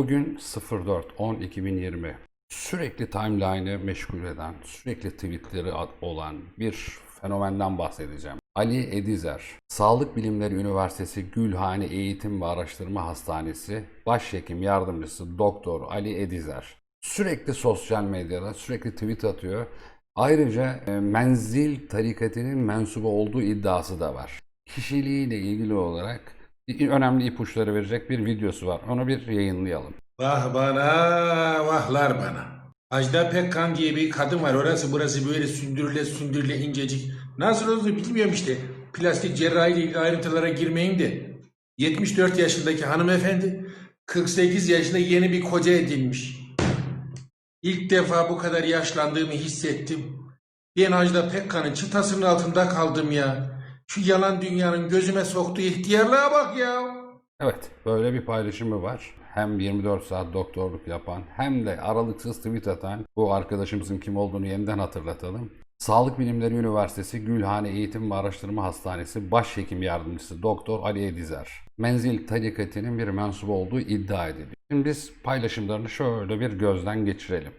Bugün 04.10.2020. Sürekli timeline'ı meşgul eden, sürekli tweetleri olan bir fenomenden bahsedeceğim. Ali Edizer, Sağlık Bilimleri Üniversitesi Gülhane Eğitim ve Araştırma Hastanesi Başhekim Yardımcısı Doktor Ali Edizer. Sürekli sosyal medyada, sürekli tweet atıyor. Ayrıca e, menzil tarikatının mensubu olduğu iddiası da var. Kişiliğiyle ilgili olarak önemli ipuçları verecek bir videosu var. Onu bir yayınlayalım. Vah bana, vahlar bana. Ajda Pekkan diye bir kadın var. Orası burası böyle sündürüle sündürüle incecik. Nasıl oldu bilmiyorum işte. Plastik cerrahi ile ayrıntılara girmeyin de. 74 yaşındaki hanımefendi 48 yaşında yeni bir koca edinmiş. İlk defa bu kadar yaşlandığımı hissettim. Ben Ajda Pekkan'ın çıtasının altında kaldım ya. Şu yalan dünyanın gözüme soktuğu ihtiyarlığa bak ya. Evet, böyle bir paylaşımı var. Hem 24 saat doktorluk yapan hem de aralıksız tweet atan bu arkadaşımızın kim olduğunu yeniden hatırlatalım. Sağlık Bilimleri Üniversitesi Gülhane Eğitim ve Araştırma Hastanesi Başhekim Yardımcısı Doktor Ali Edizer. Menzil tarikatının bir mensubu olduğu iddia ediliyor. Şimdi biz paylaşımlarını şöyle bir gözden geçirelim.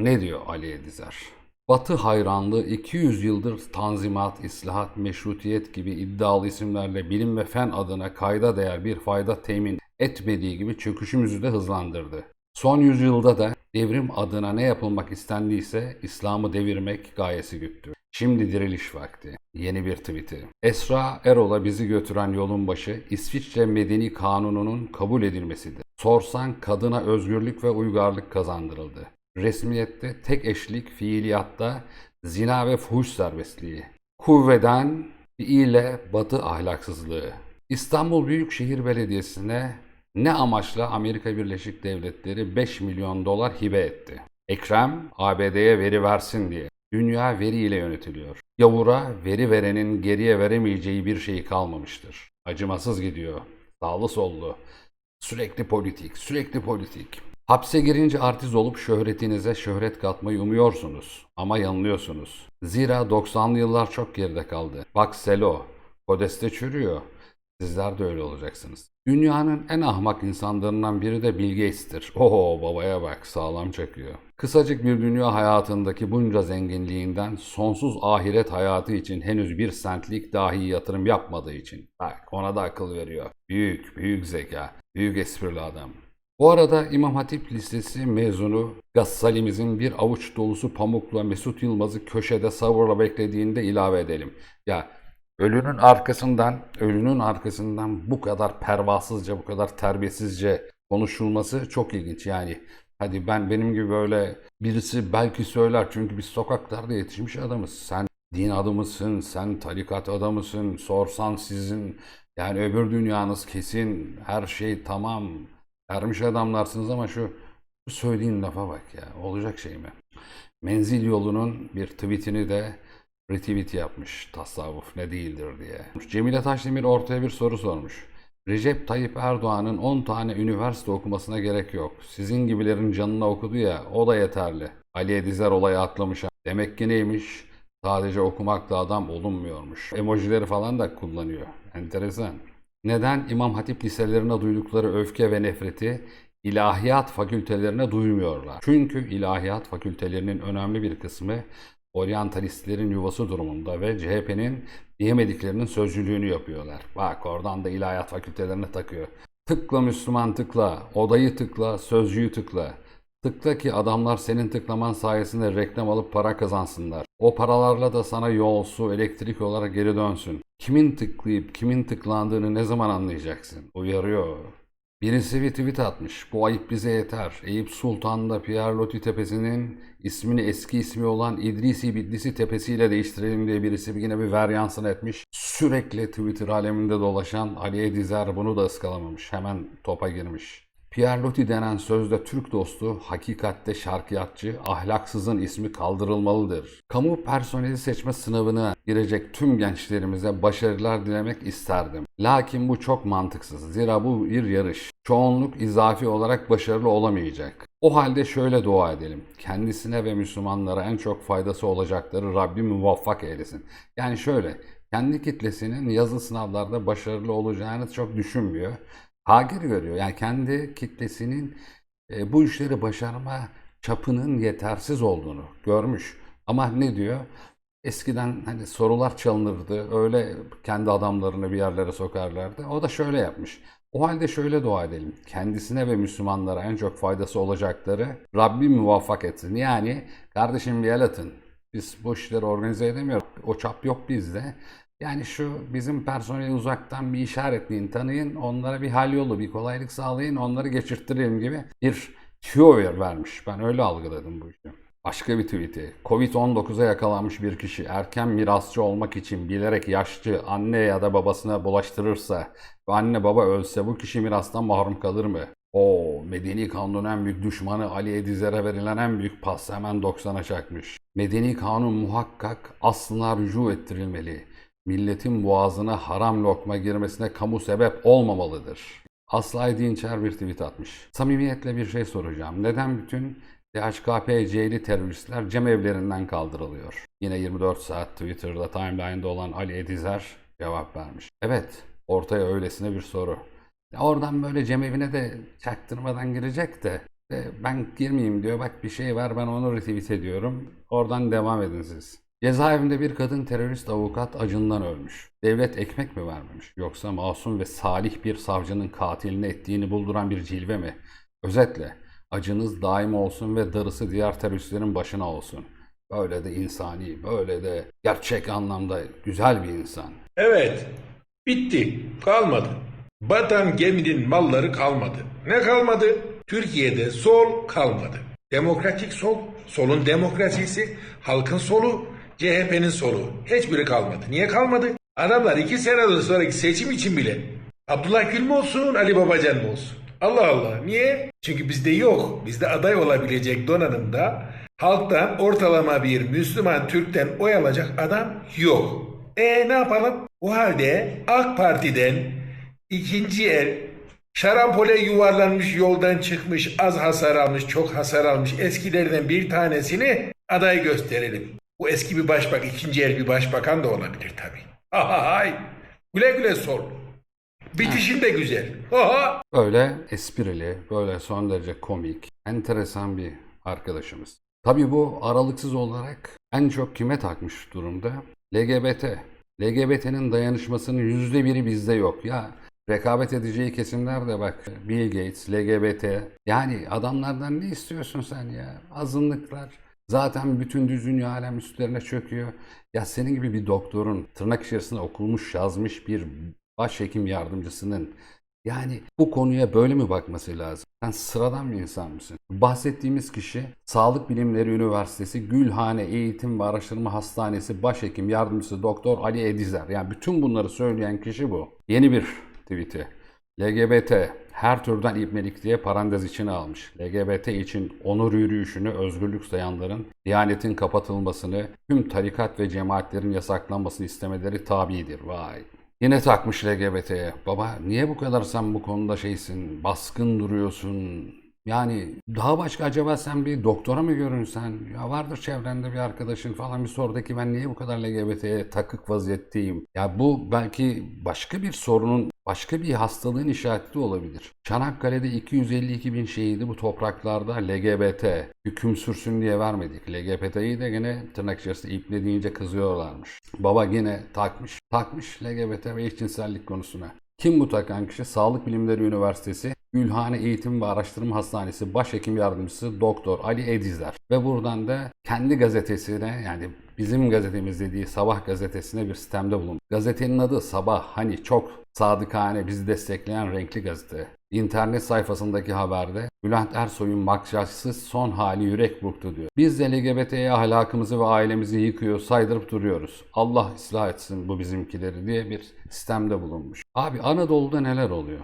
Ne diyor Ali Edizer? Batı hayranlığı 200 yıldır tanzimat, islahat, meşrutiyet gibi iddialı isimlerle bilim ve fen adına kayda değer bir fayda temin etmediği gibi çöküşümüzü de hızlandırdı. Son yüzyılda da devrim adına ne yapılmak istendiyse İslam'ı devirmek gayesi güttü. Şimdi diriliş vakti. Yeni bir tweet'i. Esra Erol'a bizi götüren yolun başı İsviçre Medeni Kanunu'nun kabul edilmesidir. Sorsan kadına özgürlük ve uygarlık kazandırıldı. Resmiyette tek eşlik fiiliyatta zina ve fuhuş serbestliği. Kuvveden ile batı ahlaksızlığı. İstanbul Büyükşehir Belediyesi'ne ne amaçla Amerika Birleşik Devletleri 5 milyon dolar hibe etti? Ekrem ABD'ye veri versin diye. Dünya veriyle yönetiliyor. Yavura veri verenin geriye veremeyeceği bir şey kalmamıştır. Acımasız gidiyor. Sağlı sollu. Sürekli politik, sürekli politik. Hapse girince artist olup şöhretinize şöhret katmayı umuyorsunuz. Ama yanılıyorsunuz. Zira 90'lı yıllar çok geride kaldı. Bak Selo, Kodeste çürüyor. Sizler de öyle olacaksınız. Dünyanın en ahmak insanlarından biri de Bill Gates'tir. Oho babaya bak sağlam çakıyor. Kısacık bir dünya hayatındaki bunca zenginliğinden sonsuz ahiret hayatı için henüz bir sentlik dahi yatırım yapmadığı için. Bak ona da akıl veriyor. Büyük, büyük zeka, büyük esprili adam. Bu arada İmam Hatip Lisesi mezunu Gassalimizin bir avuç dolusu pamukla Mesut Yılmaz'ı köşede sabırla beklediğinde ilave edelim. Ya ölünün arkasından, ölünün arkasından bu kadar pervasızca, bu kadar terbiyesizce konuşulması çok ilginç. Yani hadi ben benim gibi böyle birisi belki söyler çünkü biz sokaklarda yetişmiş adamız. Sen din adamısın, sen tarikat adamısın, sorsan sizin yani öbür dünyanız kesin, her şey tamam, ermiş adamlarsınız ama şu, şu söylediğin lafa bak ya, olacak şey mi? Menzil yolunun bir tweetini de retweet yapmış tasavvuf ne değildir diye. Cemile Taşdemir ortaya bir soru sormuş. Recep Tayyip Erdoğan'ın 10 tane üniversite okumasına gerek yok. Sizin gibilerin canına okudu ya o da yeterli. Ali Edizer olayı atlamış. Demek ki neymiş? Sadece okumakla adam olunmuyormuş. Emojileri falan da kullanıyor. Enteresan. Neden İmam Hatip liselerine duydukları öfke ve nefreti ilahiyat fakültelerine duymuyorlar? Çünkü ilahiyat fakültelerinin önemli bir kısmı oryantalistlerin yuvası durumunda ve CHP'nin diyemediklerinin sözcülüğünü yapıyorlar. Bak oradan da ilahiyat fakültelerine takıyor. Tıkla Müslüman tıkla, odayı tıkla, sözcüğü tıkla. Tıkla ki adamlar senin tıklaman sayesinde reklam alıp para kazansınlar. O paralarla da sana yol, su, elektrik olarak geri dönsün. Kimin tıklayıp kimin tıklandığını ne zaman anlayacaksın? Uyarıyor. Birisi bir tweet atmış. Bu ayıp bize yeter. Eyüp Sultan'da Pierre Loti Tepesi'nin ismini eski ismi olan İdrisi Bitlisi Tepesi'yle değiştirelim diye birisi bir- yine bir varyansını etmiş. Sürekli Twitter aleminde dolaşan Ali Edizer bunu da ıskalamamış. Hemen topa girmiş. Pierre Loti denen sözde Türk dostu, hakikatte şarkiyatçı, ahlaksızın ismi kaldırılmalıdır. Kamu personeli seçme sınavına girecek tüm gençlerimize başarılar dilemek isterdim. Lakin bu çok mantıksız. Zira bu bir yarış. Çoğunluk izafi olarak başarılı olamayacak. O halde şöyle dua edelim. Kendisine ve Müslümanlara en çok faydası olacakları Rabbim muvaffak eylesin. Yani şöyle, kendi kitlesinin yazılı sınavlarda başarılı olacağını çok düşünmüyor. Hakir görüyor. Yani kendi kitlesinin e, bu işleri başarma çapının yetersiz olduğunu görmüş. Ama ne diyor? Eskiden hani sorular çalınırdı, öyle kendi adamlarını bir yerlere sokarlardı. O da şöyle yapmış. O halde şöyle dua edelim. Kendisine ve Müslümanlara en çok faydası olacakları Rabbim muvaffak etsin. Yani kardeşim bir el atın. Biz bu işleri organize edemiyoruz. O çap yok bizde. Yani şu bizim personeli uzaktan bir işaretleyin, tanıyın, onlara bir hal yolu, bir kolaylık sağlayın, onları geçirttirelim gibi bir tüyo ver- vermiş. Ben öyle algıladım bu işi. Başka bir tweet'i. Covid-19'a yakalanmış bir kişi erken mirasçı olmak için bilerek yaşlı anne ya da babasına bulaştırırsa ve anne baba ölse bu kişi mirastan mahrum kalır mı? O medeni kanunun en büyük düşmanı Ali Edizer'e verilen en büyük pas hemen 90'a çakmış. Medeni kanun muhakkak aslına rücu ettirilmeli. Milletin boğazına haram lokma girmesine kamu sebep olmamalıdır. Aslı Dinçer bir tweet atmış. Samimiyetle bir şey soracağım. Neden bütün DHKPC'li teröristler cemevlerinden kaldırılıyor? Yine 24 saat Twitter'da timeline'da olan Ali Edizer cevap vermiş. Evet, ortaya öylesine bir soru. Ya oradan böyle cemevine de çaktırmadan girecek de e, ben girmeyeyim diyor. Bak bir şey var ben onu retweet ediyorum. Oradan devam edin siz. Cezaevinde bir kadın terörist avukat acından ölmüş. Devlet ekmek mi vermemiş? Yoksa masum ve salih bir savcının katilini ettiğini bulduran bir cilve mi? Özetle acınız daim olsun ve darısı diğer teröristlerin başına olsun. Böyle de insani, böyle de gerçek anlamda güzel bir insan. Evet. Bitti. Kalmadı. Batan geminin malları kalmadı. Ne kalmadı? Türkiye'de sol kalmadı. Demokratik sol, solun demokrasisi, halkın solu, CHP'nin solu. Hiçbiri kalmadı. Niye kalmadı? Adamlar iki sene sonraki seçim için bile Abdullah Gül mü olsun, Ali Babacan mı olsun? Allah Allah. Niye? Çünkü bizde yok. Bizde aday olabilecek donanımda halktan ortalama bir Müslüman Türk'ten oy alacak adam yok. E ne yapalım? O halde AK Parti'den ikinci el şarampole yuvarlanmış yoldan çıkmış az hasar almış çok hasar almış eskilerden bir tanesini aday gösterelim. Bu eski bir başbak ikinci el bir başbakan da olabilir tabii. Ha ha hay. Güle güle sol. Bitişin de güzel. Ha ha. Böyle esprili, böyle son derece komik, enteresan bir arkadaşımız. Tabii bu aralıksız olarak en çok kime takmış durumda? LGBT. LGBT'nin dayanışmasının yüzde biri bizde yok. Ya rekabet edeceği kesimler de bak Bill Gates, LGBT. Yani adamlardan ne istiyorsun sen ya? Azınlıklar. Zaten bütün düz dünya alem üstlerine çöküyor. Ya senin gibi bir doktorun tırnak içerisinde okulmuş yazmış bir başhekim yardımcısının yani bu konuya böyle mi bakması lazım? Sen sıradan bir insan mısın? Bahsettiğimiz kişi Sağlık Bilimleri Üniversitesi Gülhane Eğitim ve Araştırma Hastanesi Başhekim Yardımcısı Doktor Ali Edizer. Yani bütün bunları söyleyen kişi bu. Yeni bir tweet'i. LGBT her türden ibnelik diye parantez içine almış. LGBT için onur yürüyüşünü özgürlük sayanların Diyanetin kapatılmasını, tüm tarikat ve cemaatlerin yasaklanmasını istemeleri tabidir. Vay. Yine takmış LGBT'ye. Baba niye bu kadar sen bu konuda şeysin, baskın duruyorsun? Yani daha başka acaba sen bir doktora mı görünsen? Ya vardır çevrende bir arkadaşın falan bir sordaki ben niye bu kadar LGBT'ye takık vaziyetteyim? Ya bu belki başka bir sorunun, başka bir hastalığın işareti olabilir. Çanakkale'de 252 bin şehidi bu topraklarda LGBT hüküm sürsün diye vermedik. LGBT'yi de gene tırnak içerisinde iple deyince kızıyorlarmış. Baba yine takmış. Takmış LGBT ve eşcinsellik konusuna. Kim bu takan kişi? Sağlık Bilimleri Üniversitesi Gülhane Eğitim ve Araştırma Hastanesi Başhekim Yardımcısı Doktor Ali Edizler. Ve buradan da kendi gazetesine yani bizim gazetemiz dediği Sabah gazetesine bir sistemde bulun. Gazetenin adı Sabah hani çok sadıkane bizi destekleyen renkli gazete. İnternet sayfasındaki haberde Bülent Ersoy'un makyajsız son hali yürek burktu diyor. Biz de LGBT'ye ahlakımızı ve ailemizi yıkıyor, saydırıp duruyoruz. Allah ıslah etsin bu bizimkileri diye bir sistemde bulunmuş. Abi Anadolu'da neler oluyor?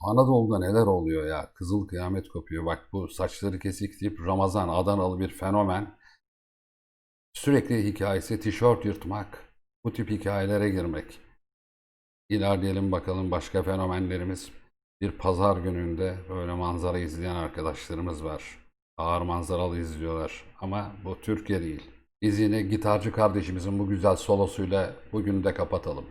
Anadolu'da neler oluyor ya? Kızıl kıyamet kopuyor. Bak bu saçları kesik tip Ramazan Adanalı bir fenomen. Sürekli hikayesi tişört yırtmak. Bu tip hikayelere girmek. İlerleyelim bakalım başka fenomenlerimiz. Bir pazar gününde böyle manzara izleyen arkadaşlarımız var. Ağır manzaralı izliyorlar. Ama bu Türkiye değil. Biz yine gitarcı kardeşimizin bu güzel solosuyla bugün de kapatalım.